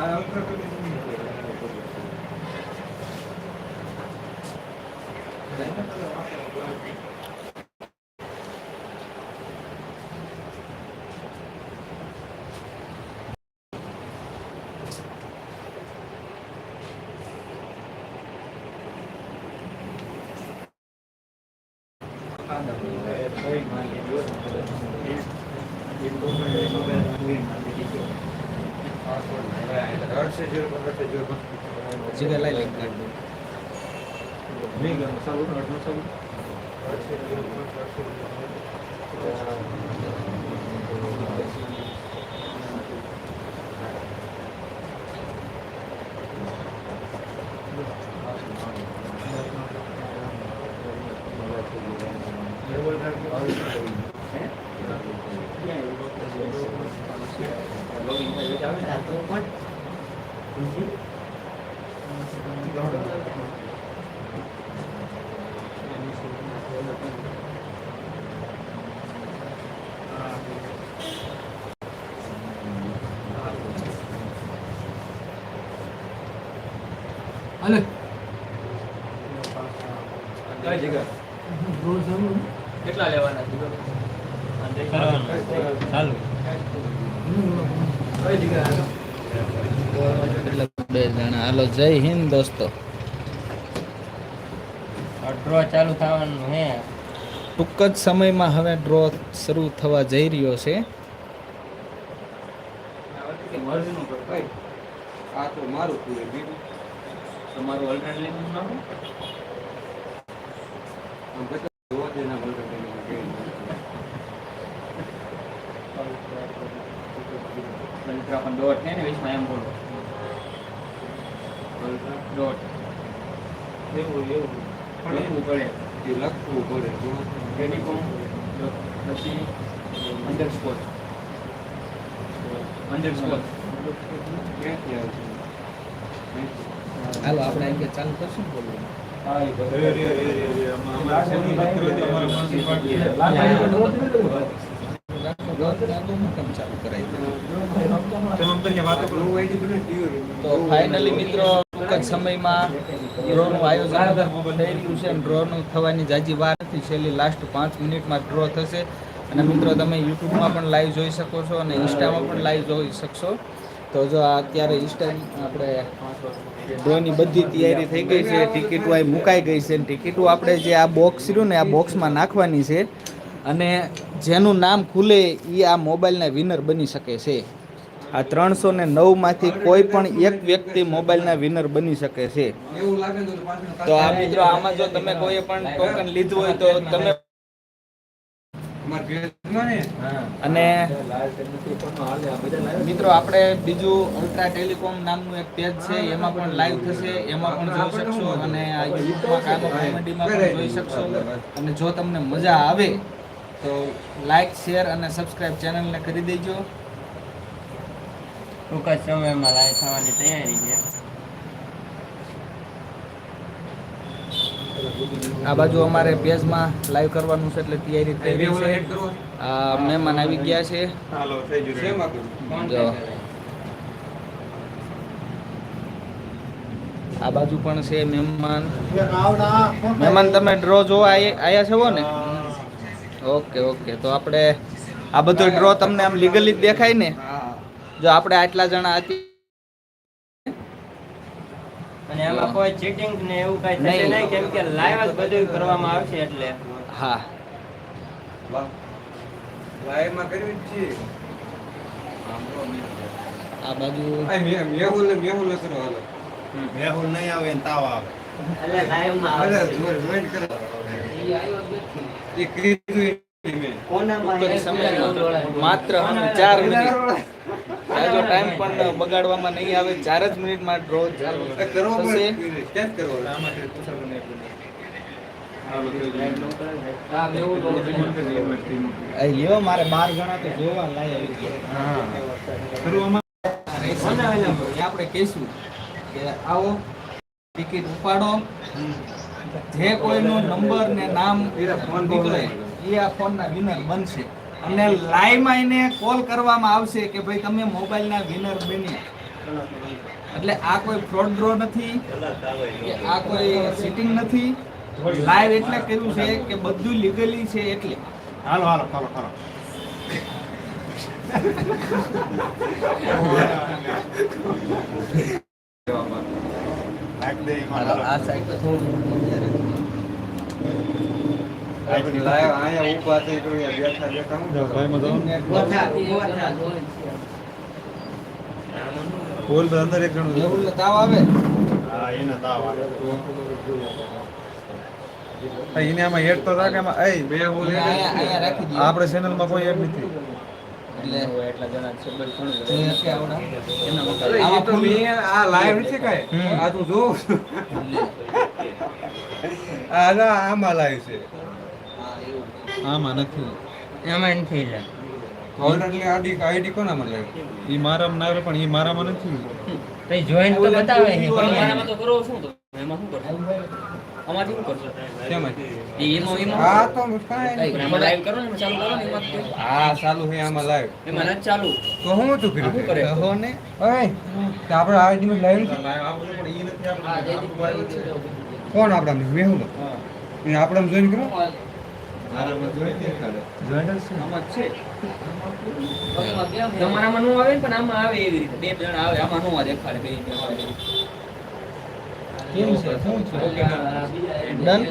Thank you. લાઈ link કરી દો હાલે કેટલા લેવાના ચાલુ. કઈ જગ્યાએ બે જણા. હાલો જય હિન્દ દોસ્તો. ડ્રો ચાલુ થવાનું હે. ટૂંક જ સમયમાં હવે ડ્રો શરૂ થવા જઈ રહ્યો છે. આ તો મારું તમારું ઓલ્ટરનેટ લિંક આપણ ડોટ ને વીસમાં એમ બોલો ડોટ એવું એવું લખવું પડે એ લખવું પડે. ટેલિકોમ પછી અંડરસ્કોર અંડરસ્કોર ક્યાંથી આવશે હાલો આપણે કે ચાલુ કરશું બોલવાનું તો ફાઇનલી મિત્રો, ટૂંક જ સમયમાં ડ્રોનું આયોજન થઈ રહ્યું છે અને ડ્રોનું થવાની જાજી વાર નથી છેલ્લી લાસ્ટ પાંચ મિનિટમાં ડ્રો થશે. અને મિત્રો, તમે યુટ્યુબમાં પણ લાઈવ જોઈ શકો છો અને ઇન્સ્ટામાં પણ લાઈવ જોઈ શકશો. તો જો અત્યારે ઇન્સ્ટા આપણે ડ્રોની બધી તૈયારી થઈ ગઈ છે, ટિકિટો આ મુકાઈ ગઈ છે ટિકિટો આપણે જે આ બોક્સ રહ્યું ને આ બોક્સમાં નાખવાની છે અને જેનું નામ ખુલે એ આ મોબાઈલના વિનર બની શકે છે. આ ત્રણસો ને નવમાંથી કોઈ પણ એક વ્યક્તિ મોબાઈલના વિનર બની શકે છે. તો આ મિત્રો આમાં જો તમે કોઈ પણ ટોકન લીધું હોય તો તમે અને મિત્રો આપણે બીજું અલ્ટ્રા ટેલિકોમ નામનું એક પેજ છે એમાં પણ લાઈવ થશે એમાં પણ જોઈ શકશો અને આ યુટ્યુબમાં કામ કોમેડીમાં પણ જોઈ શકશો. અને જો તમને મજા આવે તો લાઈક શેર અને સબસ્ક્રાઇબ ચેનલને કરી દેજો. ટૂંક સમયમાં લાઈવ થવાની તૈયારી છે. આ બાજુ અમારે પેજમાં લાઈવ કરવાનું છે એટલે તૈયારી થઈ રહી છે. આ મહેમાન આવી ગયા છે. જો. આ બાજુ પણ છે મહેમાન. મહેમાન તમે ડ્રો જોવા આવ્યા આયા છો ને? Okay okay. તો આપણે આ બધો ડ્રો તમને આમ લીગલી જ દેખાય ને? જો આપણે આટલા જણા હતી અને એમાં કોઈ ચીટિંગ ને એવું કઈ થશે નહીં. કેમ કે લાઈવ જ બધું કરવામાં આવશે એટલે. હા. લાઈવમાં કરવી જ છે આ બાજુ મેહુલ ને મેહુલ કરો હાલો. મેહુલ નહીં આવે ને તાવ આવે. એટલે લાઈવમાં જોર- જોઈન કરો. એ કીધું માત્ર ચાર મિનિટ. આજો ટાઈમ પણ બગાડવામાં નહીં આવે ચાર જ મિનિટમાં ડ્રો થશે. મારે બાર ગણા તો જોવા લાય આપણે કહીશું કે આવો ટિકિટ ઉપાડો. જે કોઈનો નંબર ને નામ નીકળે એ આ ફોનના વિનર બનશે. અને લાઈવમાં એને કોલ કરવામાં આવશે કે ભાઈ તમે મોબાઈલના વિનર બની એટલે આ કોઈ ફ્રોડ ડ્રો નથી આ કોઈ સિટિંગ નથી. લાઈવ એટલે કર્યું છે કે બધું લીગલી છે એટલે. હાલો હાલો એમાં હાલો. આ સાઈડ તો હું બોલ તો અંદર એક જણું. એવું તાવ આવે? હા એને તાવ આવે. એને આમાં હેડ તો રાખે એમાં એય બે બોલ એને અહીંયા અહીંયા રાખી દઈએ આપણે ચેનલમાં કોઈ હેડ નથી. આમાં મેં લાઈવ છું. આ ના, આમાં લાઈવ છે હા, એવું. આમાં નથી. એમાં નથી લે. એટલે આડી આઈડી કોનામાં મળે ઈ મારામાં ના આવે પણ ઈ મારામાં નથી. તો જોઈન તો બતાવે ને, પણ મારામાં તો કરો શું તો? એમાં શું કરશો? આમાંથી શું કરશો? કેમાં એમાં- એમાં આ તો કાંઈ એમાં live કરો ને, ચાલુ કરો ને, એમાં તો- ચાલુ છે આમાં લાઈવ એમાં નથી ચાલુ. તો હું શું કરે? કહો ને ઓય તો આપણે આઈડી માં લાઈવ કોણ આપણા મેહુલ એ આપણે જોઈન કરો તમારામાં નો આવે પણ આમાં આવે એવી રીતે. બે જણા આવે, આમાં નો દેખાડે, બે જણા છે? શું છે? Done?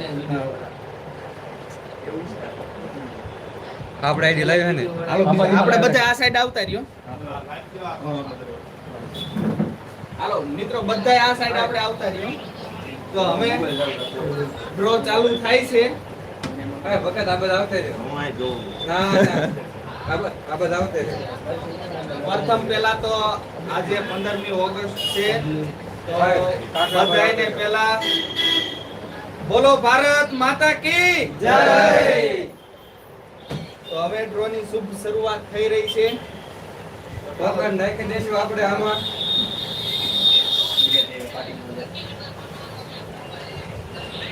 આપણે આઈડી લાવ્યો ને? આપણે બધા આ સાઈડ આવતા રહ્યો. હાલો મિત્રો બધા આ સાઈડ આપણે આવતા રહ્યો. તો હવે ડ્રો ચાલુ થાય છે. આ બધા આવતે આ બધા આવતે પ્રથમ પહેલા તો આજે 15મી ઓગસ્ટ છે. તો પહેલા બોલો ભારત માતા કી જય! તો હવે ડ્રોની શુભ શરૂઆત થઈ રહી છે. ભગવાન નાખી દઈશું આપણે આમાં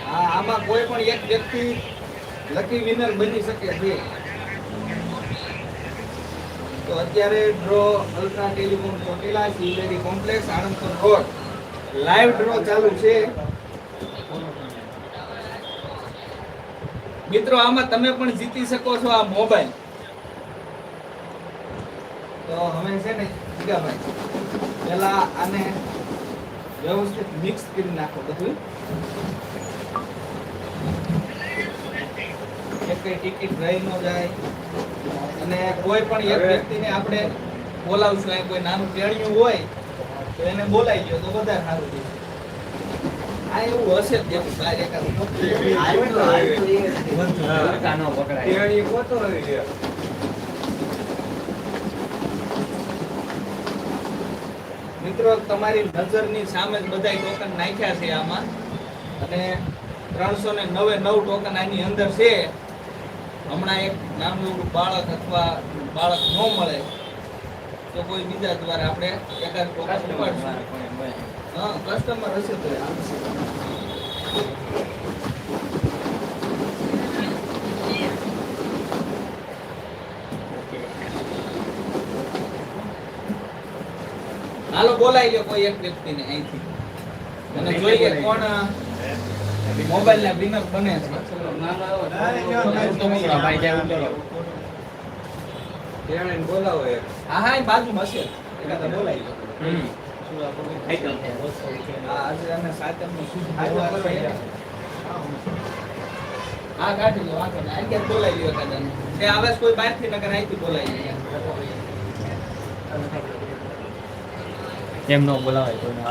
હા આમાં કોઈ પણ એક વ્યક્તિ લકી વિનર બની શકે છે. તો અત્યારે draw ultra telecom Chotila સિલેરી complex Anandpur road live draw ચાલુ છે. મિત્રો, આમાં તમે પણ જીતી શકો છો આ મોબાઈલ. તો હવે છે ને જીગાભાઈ પેલા આને વ્યવસ્થિત મિક્સ કરી નાખો બધું. એક ટિકિટ રહી ન જાય. અને કોઈ પણ એક વ્યક્તિને આપણે બોલાવશું અહીં કોઈ નાનું ટેણિયું હોય તો એને બોલાવી ગયો તો વધારે સારું છે આ એવું હશે રહી છે મિત્રો તમારી નજરની સામે જ બધાય ટોકન નાખ્યા છે આમાં. અને ત્રણસો ને નવે નવ ટોકન આની અંદર છે. હમણાં એક નાનું એવું બાળક અથવા બાળક ન મળે તો કોઈ બીજા દ્વારા આપણે એકાદ હા કસ્ટમર હશે તો હાલો બોલાઈ લો કોઈ એક વ્યક્તિને અહીંથી. અને જોઈએ કોણ મોબાઈલ ના વિનર બને છે. ભાઈ જાય ઉતરો. ટેણીને બોલાવો એક બોલાઈ હમ. એકાદાને તે આવે કોઈ બહારથી નકર અહીંથી બોલાવી એમ નો બોલાવાય કોઈને.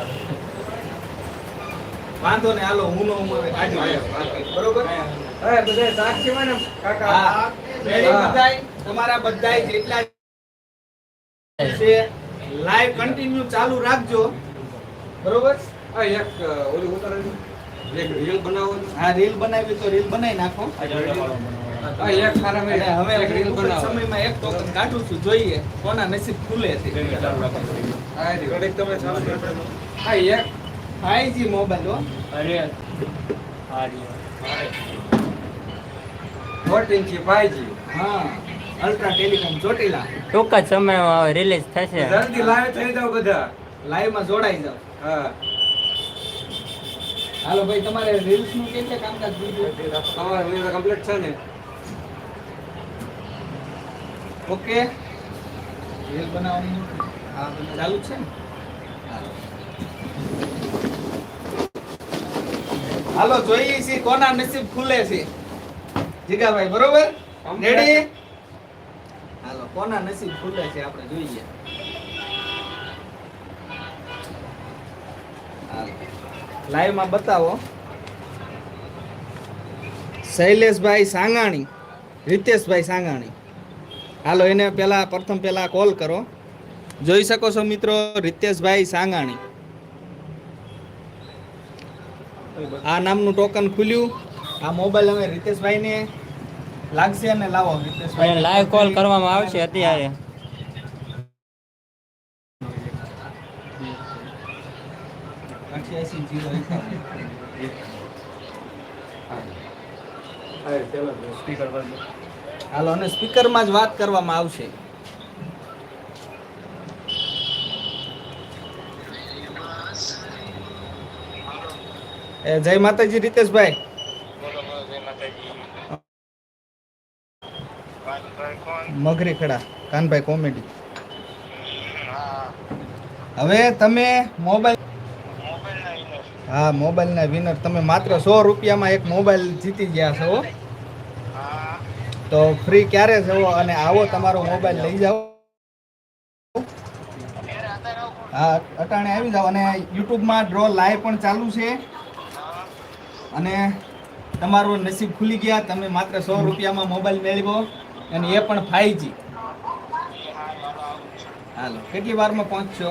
વાંધો ને હાલો, હું નો બરોબર બધા હા. તમારા બધાય જેટલા લાઈવ કન્ટિન્યુ ચાલુ રાખજો. બરોબર? આ એક ઓલી એક રીલ બનાવો. હા રીલ બનાવી તો રીલ બનાવી નાખો. આ એક સારા મેં હવે એક રીલ બનાવો. સમયમાં એક ટોકન કાઢું છું જોઈએ કોના નસીબ ખુલે છે. આ રીલ. હા એક 5G મોબાઈલ હો. અરે હા. ફોર્ટીન છે ફાઈવજી હા અલ્ટ્રા ટેલિકોમ ચોટીલા. ટૂંક જ સમયમાં રિલીઝ થશે. જલ્દી લાઈવ થઈ જાવ બધા. લાઈવમાં જોડાઈ જાવ હા. હાલો ભાઈ તમારે રીલ્સનું કેમ છે કામકાજ બીજું? તમારે કમ્પ્લીટ છે ને. ઓકે. રીલ બનાવવાની હા ચાલુ છે ને? હાલો. હાલો જોઈએ છીએ કોના નસીબ ખુલે છે. જીગાભાઈ બરોબર? રેડી હાલો કોના નસીબ ખુલે છે આપણે જોઈએ. લાઈવમાં બતાવો. શૈલેષભાઈ સાંગાણી રિતેશભાઈ સાંગાણી. હાલો એને પહેલા પ્રથમ પહેલા કોલ કરો. જોઈ શકો છો મિત્રો રિતેશભાઈ સાંગાણી. આ નામનું ટોકન ખુલ્યું. આ મોબાઈલ હવે રિતેશભાઈને લાગશે અને લાવો રિતેશભાઈ. લાઈવ કોલ કરવામાં આવશે અત્યારે. હાલો અને સ્પીકરમાં જ વાત કરવામાં આવશે. એ જય માતાજી રીતેશભાઈ. મગરી ખડા કાનભાઈ કોમેડી. હવે તમે મોબાઈલ હા, મોબાઈલના વિનર તમે માત્ર સો રૂપિયામાં એક મોબાઈલ જીતી ગયા છો. તો ફ્રી ક્યારે જવો અને આવો તમારો મોબાઈલ લઈ જાઓ. હા, અટાણે આવી જાઓ અને યુટ્યુબમાં ડ્રો લાઈવ પણ ચાલુ છે. અને તમારું નસીબ ખુલી ગયા. તમે માત્ર સો રૂપિયામાં મોબાઈલ મેળવો અને એ પણ ફાઈવ હાલો કેટલી વારમાં પહોંચશો?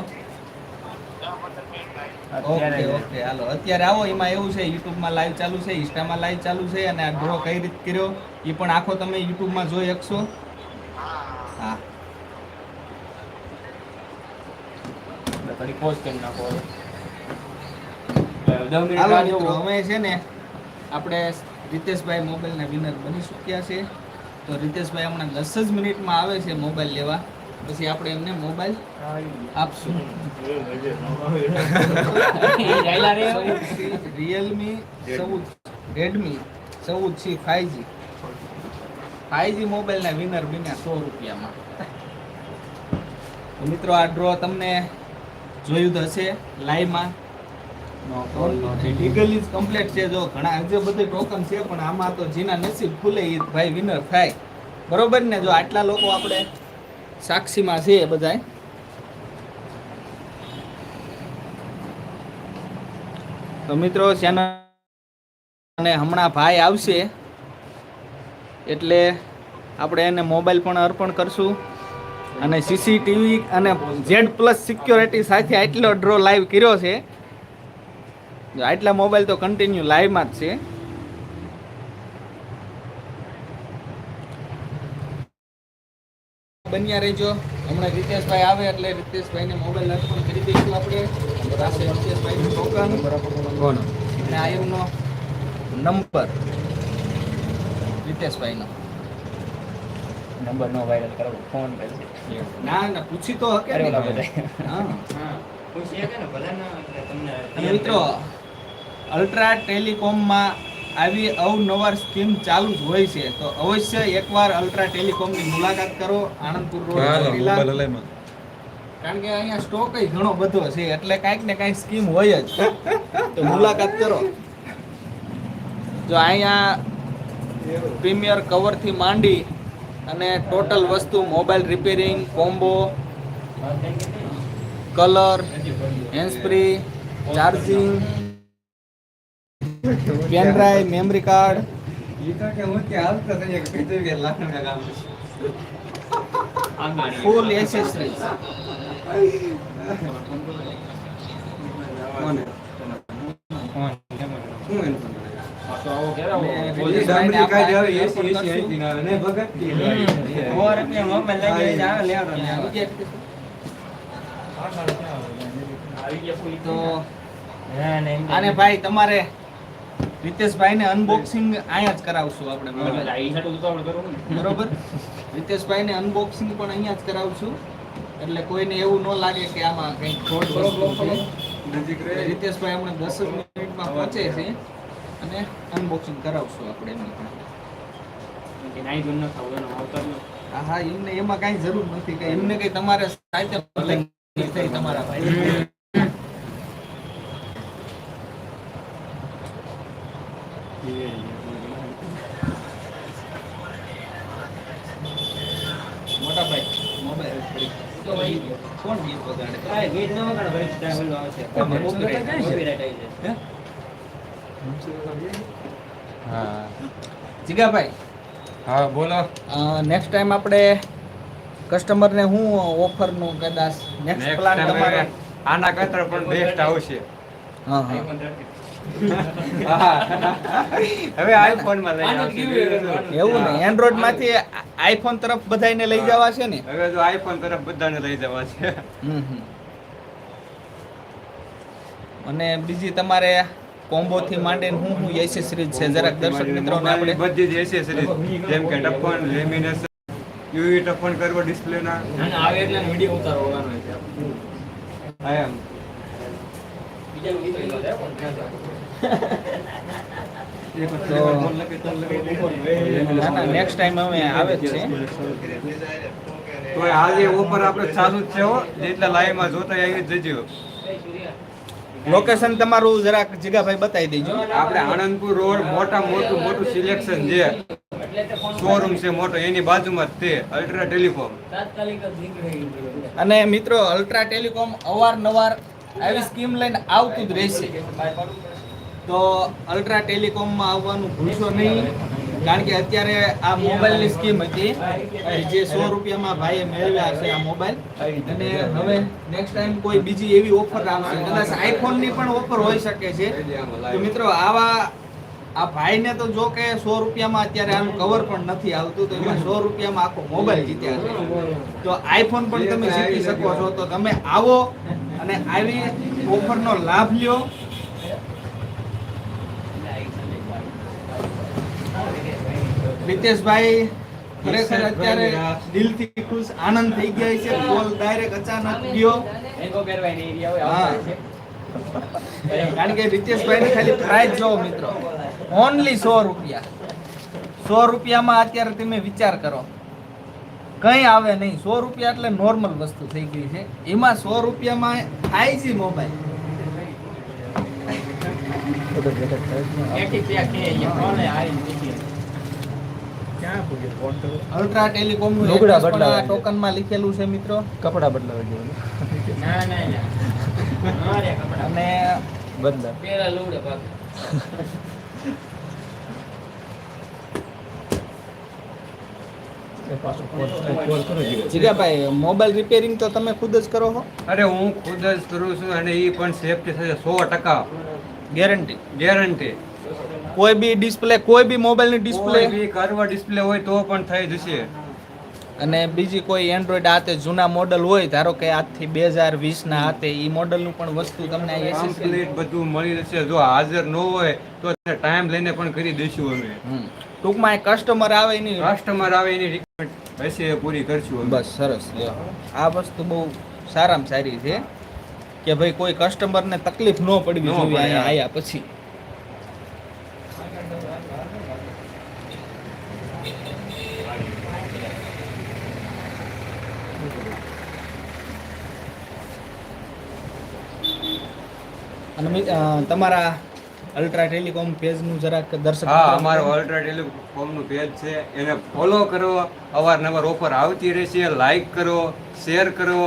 ઓકે ઓકે હાલો. અત્યારે આવો એમાં એવું છે યુટ્યુબમાં લાઈવ ચાલુ છે ઇન્સ્ટામાં લાઈવ ચાલુ છે અને આ ડ્રો કઈ રીતે કર્યો એ પણ આખો તમે યુટ્યુબમાં જોઈ શકશો. હા. પોઝ કરી નાખો હવે. અમે છે ને આપણે રીતેશભાઈ મોબાઈલના વિનર બની ચૂક્યા છે. તો રીતેશભાઈ હમણાં દસ જ મિનિટમાં આવે છે મોબાઈલ લેવા. પછી આપણે એમને મોબાઈલ આપશું. રિયલમી ચૌદ રેડમી ચૌદ C five G five G મોબાઈલના વિનર બન્યા સો રૂપિયામાં. મિત્રો આ ડ્રો તમને જોયું તો હશે લાઈવમાં લીગલી કમ્પ્લીટ છે જો, ઘણા હજુ બધે ટોકન છે, પણ આમાં તો જેના નસીબ ખુલે એ ભાઈ વિનર થાય. બરોબર ને જો, આટલા લોકો આપણે સાક્ષીમાં છે બધાય. તો મિત્રો ચેનલ અને હમણાં ભાઈ આવશે, એટલે આપણે એને મોબાઈલ પણ અર્પણ કરશું. અને સીસીટીવી અને ઝેડ પ્લસ સિક્યોરિટી સાથે આટલો ડ્રો લાઈવ કર્યો છે. આટલા મોબાઈલ તો કન્ટિન્યુ લાઈવમાં જ છે. બન્યા રહેજો. હમણાં રીતેશભાઈ આવે એટલે રીતેશભાઈને મોબાઈલ અર્પણ કરી દઈશું આપણે. પાસે રીતેશભાઈનું ટોકન અને આ એમનો નંબર રીતેશભાઈનો. નંબર નો વાયરલ કરવો. ફોન ના ના પૂછી તો હકે ને. હા હા. પૂછી હકે ને ભલે એટલે તમને મિત્રો અલ્ટ્રા ટેલિકોમમાં આવી અવનવાર સ્કીમ ચાલુ જ હોય છે. તો અવશ્ય એકવાર અલ્ટ્રા ટેલિકોમની મુલાકાત કરો. આણંદપુર રોડ કારણ કે અહીંયા સ્ટોક ઘણો બધો છે એટલે કાંઈક ને કાંઈક સ્કીમ હોય જ. તો મુલાકાત કરો. જો અહીંયા પ્રીમિયર કવરથી માંડી અને ટોટલ વસ્તુ mobile repairing combo colour handsfree charging pen drive memory card. Full accessories કોને? શું એનું અને ભાઈ ડામરી આઈથી ના અનબોક્સિંગ અહીંયા જ કરાવશું આપણે. બરોબર આ ઈ સાટું તો આપણે કરવું ને. અનબોક્સિંગ પણ અહીંયા જ કરાવશું. એટલે કોઈને એવું ન લાગે કે આમાં કઈ ખોટ રીતેશભાઈ હમણાં દસ જ મિનિટમાં પહોંચે છે અને અનબોક્સિંગ કરાવશું આપણે એમની. હા હા એમને એમાં કાંઈ જરૂર નથી. કે એમને કઈ તમારે સાહિત્ય તમારા ભાઈ. મોટા ભાઈ મોબાઈલ તો વહી કોણ ગીત વગાડે આ ગીત ન વગાડો, ભાઈ, ત્યાં ઓલું આવશે. તમે Copyright- copyright copyright આવી જાય. હા જીગાભાઈ હા બોલો નેક્સ્ટ ટાઈમ આપણે કસ્ટમરને હું ઓફરનું કદાચ નેક્સ્ટ પ્લાન તમારો આના કરતા પણ બેસ્ટ આવશે હા હા હવે આઈફોનમાં લઈ એવું? ને એન્ડ્રોઈડમાંથી આઈફોન તરફ બધાને લઈ જવા છે ને? હવે તો આઈફોન તરફ બધાને લઈ જવા છે. અને બીજી તમારે કોમ્બો થી માંડીને હું હું એસેસરીઝ છે? જરાક દર્શક મિત્રોને આપણે બધી જ એસેસરીઝ જેમ કે ટફન લેમિનેશન યુવી ટફન કરવો ડિસ્પ્લે ના આવે એટલે વીડિયો ઉતારવાનો હોય છે. હા એમ. બીજા ગીતો નેક્સ્ટ ટાઈમ અમે આવે છે. તો આજે ઓફર આપણે ચાલુ જ છે હો. જેટલા જોતા આવી જજો. લોકેશન તમારું જરાક જીગાભાઈ બતાવી દેજો. આપણે આણંદપુર રોડ મોટા મોટું મોટું સિલેક્શન છે. શોરૂમ છે મોટો એની બાજુમાં જ તે અલ્ટ્રા ગયું. અને મિત્રો અલ્ટ્રા ટેલિકોમ અવારનવાર આવી સ્કીમ લઈને આવતું જ રહેશે. તો અલ્ટ્રા ટેલિકોમમાં આવવાનું ભૂલશો નહીં. કારણ કે અત્યારે આ મોબાઈલની સ્કીમ હતી. જે સો રૂપિયામાં ભાઈએ મેળવ્યા છે આ મોબાઈલ. અને હવે નેક્સ્ટ ટાઈમ કોઈ બીજી એવી ઓફર આવશે. કદાચ આઈફોનની પણ ઓફર હોઈ શકે છે. તો મિત્રો, આવા આ ભાઈને તો જો કે સો રૂપિયામાં અત્યારે આનું કવર પણ નથી આવતું, તો એમાં સો રૂપિયામાં આખો મોબાઈલ જીત્યા છે. તો આઈફોન પણ તમે જીતી શકો છો. તો તમે આવો અને આવી ઓફરનો લાભ લ્યો. રીતેશભાઈ ખરેખર અત્યારે દિલથી ખુશ આનંદ થઈ ગયા છે. કોલ ડાયરેક્ટ અચાનક ગયો. કારણ કે રીતેશભાઈ ખાલી પ્રાઇસ જોવો મિત્રો. ઓનલી સો રૂપિયા. સો રૂપિયામાં અત્યારે તમે વિચાર કરો. કંઈ આવે નહીં. સો રૂપિયા એટલે નોર્મલ વસ્તુ થઈ ગઈ છે. એમાં સો રૂપિયામાં ફાઈવ જી મોબાઈલ એકથી ત્યાં કે અહીંયા ફોન એ આવી નીકળી. અલ્ટ્રા ટેલિકોમનું લુગડા બદલાવા ટોકનમાં લખેલું છે મિત્રો. કપડા બદલાવા જેવું ના, ના, ના. ના કપડા. અને બદલા. પેલા લુગડા ભાગ જીગાભાઈ મોબાઈલ રિપેરિંગ તો તમે ખુદ જ કરો છો અરે હું ખુદ જ કરું છું અને એ પણ સેફટી થશે સો ટકા. ગેરંટી. ગેરંટી. કોઈ બી ડિસ્પ્લે કોઈ બી મોબાઈલની ડિસ્પ્લે બી કર્વ ડિસ્પ્લે હોય તો પણ થઈ જશે. અને બીજી કોઈ એન્ડ્રોઈડ આતે જૂના મોડલ હોય ધારો કે આજથી બે હજાર વીસના આતે એ મોડલનું પણ વસ્તુ તમને કમ્પ્લીટ બધું મળી રહેશે જો હાજર ન હોય તો ટાઈમ લઈને પણ કરી દઈશું અમે. ટૂંકમાં કસ્ટમર આવે એની કસ્ટમર આવે એની રિક્વાયરમેન્ટ હશે પૂરી કરશું બસ સરસ આ વસ્તુ બહુ સારામાં સારી છે કે ભાઈ કોઈ કસ્ટમરને તકલીફ ન પડવી જોઈએ અહીંયા આવ્યા આયા પછી. અને તમારા અલ્ટ્રા ટેલિકોમ પેજનું જરાક દર્શક હા અમારો અલ્ટ્રા ટેલિકોમનું પેજ છે. એને ફોલો કરો. અવારનવાર ઓફર આવતી રહેશે. લાઈક કરો. શેર કરો.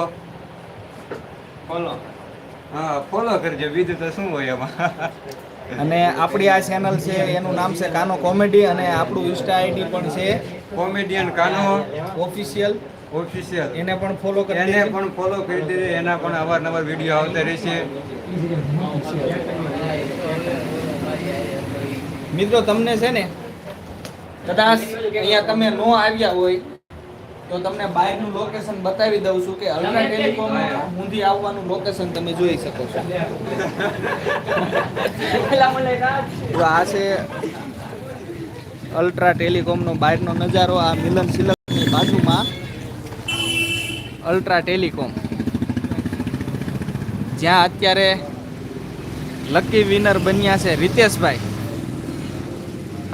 ફોલો હા ફોલો કરજો. બીજું તો શું હોય એમાં? અને આપણી આ ચેનલ છે એનું નામ છે કાનો કોમેડી અને આપણું ઇન્સ્ટા આઈડી પણ છે. કોમેડિયન કાનો. ઓફિશિયલ ઓફિશિયલ એને પણ ફોલો કરી એને પણ ફોલો કરી દેજો. એના પણ અવારનવાર વીડિયો આવતા રહેશે. મિત્રો તમને છે ને કદાચ અહીંયા તમે નો આવ્યા હોય તો તમને બહારનું લોકેશન બતાવી દઉં છું કે અલ્ટ્રા ટેલિકોમ ઊંધી આવવાનું લોકેશન તમે જોઈ શકો છો. તો આ છે અલ્ટ્રા ટેલિકોમનો બહારનો નજારો આ મિલન સિલકની બાજુમાં અલ્ટ્રા ટેલિકોમ. જ્યાં અત્યારે લકી વિનર બન્યા છે રીતેશભાઈ.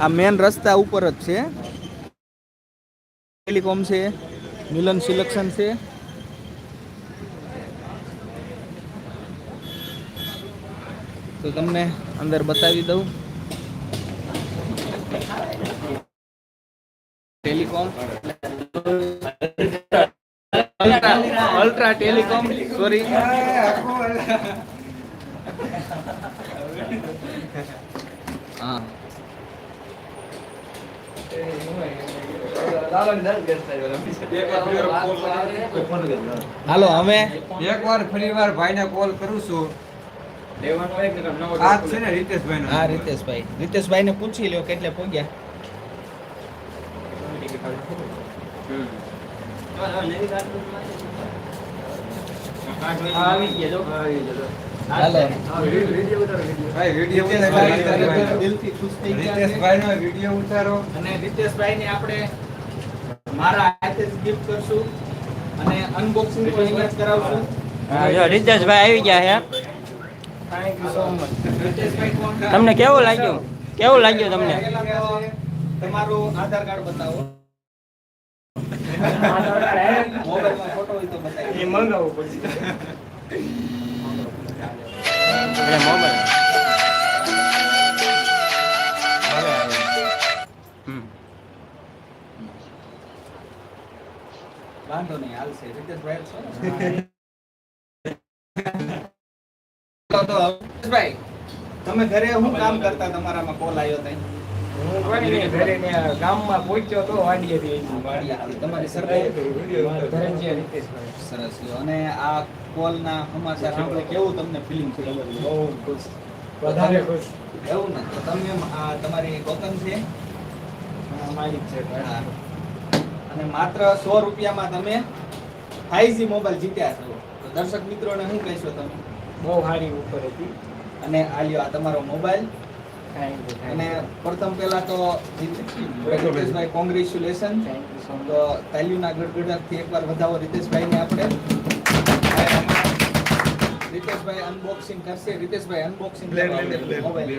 આ મેન રસ્તા ઉપર જ છે. ટેલિકોમ છે, મિલન સિલેક્શન છે. તો તમને અંદર બતાવી દઉં. ટેલિકોમ અલ્ટ્રા ટેલિકોમ સોરી હા હાલો અમે એકવાર ફરીવાર ભાઈને કોલ કરું છું. લેવાનો હોય કે નવો આ જ છે ને રીતેશભાઈનો હા રીતેશભાઈ રીતેશભાઈ. ને પૂછી લ્યો કેટલે પહોંચ્યા હમ. આવી ગયા જો હાલો ભાઈ વીડિયો રીતેશભાઈ ઉતારો ખરેખર દિલથી ખુશ થઈ ગયા વીડિયો ઉતારો. અને રીતેશભાઈ ને આપણે મારા હાથે ગિફ્ટ કરશું અને અનબોક્સિંગ પણ કરાવશું. જો રીતેશભાઈ આવી ગયા છે thank you so much Riteshbhai કોણ? તમને કેવું લાગ્યું? કેવું લાગ્યું તમને? તમારું આધાર કાર્ડ બતાવો. મોબાઈલમાં ફોટો હોય તો બતાવી મંગાવવું પડશે એટલે મોબાઈલ હમ વાંધો નહીં હાલશે રીતેશભાઈ છો ને? તો તો રીતેશભાઈ તમે ઘરે શું કામ કરતા તમારામાં કોલ આવ્યો તઈ ગામમાં પહોંચ્યો તો. તમારી સરસ. અને આ કોલના સમાચાર સાંભળે. કેવું તમને ફિલિંગ થયું વધારે ખુશ. એવું ને? તો તમે આ તમારી ટોકન છે? માલિક છે અને માત્ર સો રૂપિયામાં તમે ફાઈવજી મોબાઈલ જીત્યા છો. તો દર્શક મિત્રોને શું કહેશો તમે? બહુ સારી ઉપર હતી. અને આ લ્યો આ તમારો મોબાઈલ. અને પ્રથમ પહેલા તો Riteshbhai congratulation thank you so much તો તાલીઓના ગડગડાટથી એકવાર વધાવો રીતેશભાઈને આપણે. રીતેશભાઈ અનબોક્સિંગ કરશે. રીતેશભાઈ અનબોક્સિંગ મોબાઈલ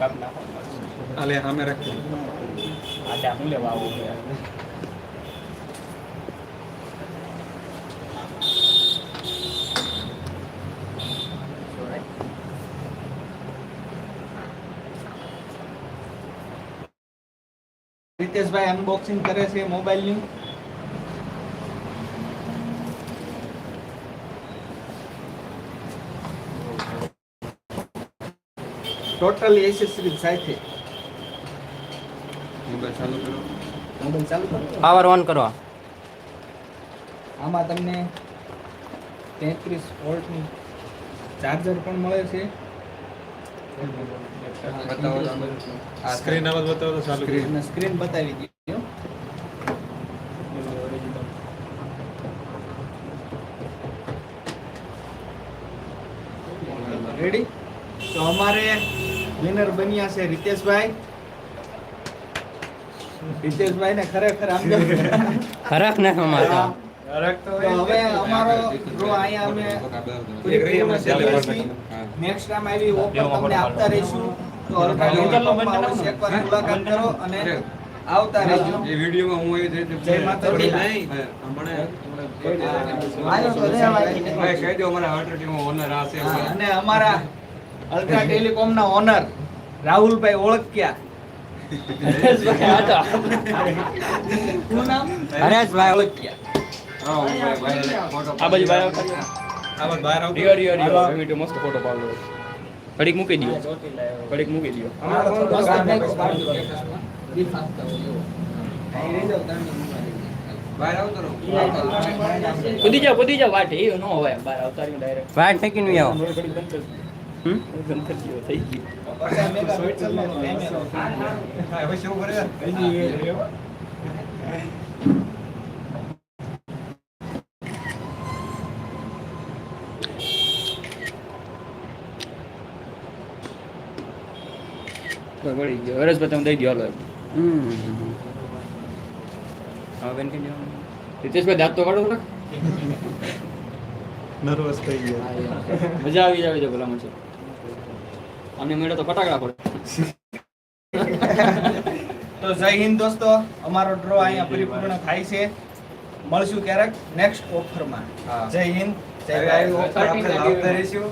કાપ નાખો આલે સામે રાખજો. આડા હું લેવા આવું? રીતેશભાઈ અનબોક્સિંગ કરે છે મોબાઈલની. ટોટલ એસેસરીઝ સાથે. મોબાઈલ ચાલુ કરો. મોબાઈલ ચાલુ કરો. પાવર ઓન કરો. આમાં તમને તેત્રીસ વોલ્ટની ચાર્જર પણ મળે છે. બતાવો સ્ક્રીન અવાજ બતાવો તો ચાલુ કરી. સ્ક્રીન બતાવી દઈએ રેડી તો અમારે વિનર બન્યા છે રીતેશભાઈ. રીતેશભાઈ ને ખરેખર આમ ખરાક ના અમારા તો. હવે અમારો ડ્રો અહીંયા અમે પૂરી. નેક્સ્ટ ટાઈમ આવી ઓફર તમને આપતા રહીશું. તો ટેલિકોમમાં એકવાર મુલાકાત કરો અને આવતા રહેજો એ વિડીયોમાં હું એ જ રીતે જય માતાજી. નહીં. હમણે ભાઈ. ભાઈ કહી દો અમારા હાર્ટ ટીમ ઓનર આ છે અને અમારા અલ્ટ્રા ટેલિકોમ ના ઓનર રાહુલભાઈ ઓળખ્યા. હરેશભાઈ ઓળખ્યા. ભાઈ- આ બાજુ બહાર પાડી આવાજ બહાર આવતો રિયો રિયો રિયો. એવી રીતે મસ્ત ફોટો પાડો ઘડીક મૂકી દો ઘડીક મૂકી દો અમારો થોડો સ્ટાર્ટ બાજુ brief આપતા હોય એવો. અહીં રહી જાઓ, તમે બહાર આવતો રહો. કૂદી જાઓ કૂદી જાઓ. વાટે એ ન હોય. બહાર આવતા રહ્યું ડાયરેક્ટ વાટ ફેંકીને આવો. ઘડી બંધ કરી હમ? બંધ કરી દો થઈ ગયું. હા, હવે શું ગયો. હરેશભાઈ તમે દઈ દો હાલો. હવે બેન કેમ જવાનું? રિતેશભાઈ દાંત તો કાઢો ને. નર્વસ થઈ ગયો. મજા આવી જાવી છે ભલા છે. અમને મેળો તો ફટાકડા પડે તો જય હિન્દ દોસ્તો. અમારો ડ્રો અહીંયા પરિપૂર્ણ થાય છે. મળશું ક્યારેક નેક્સ્ટ ઓફરમાં જય હિન્દ. જય ઓફર આપણે લાવતા રહીશું.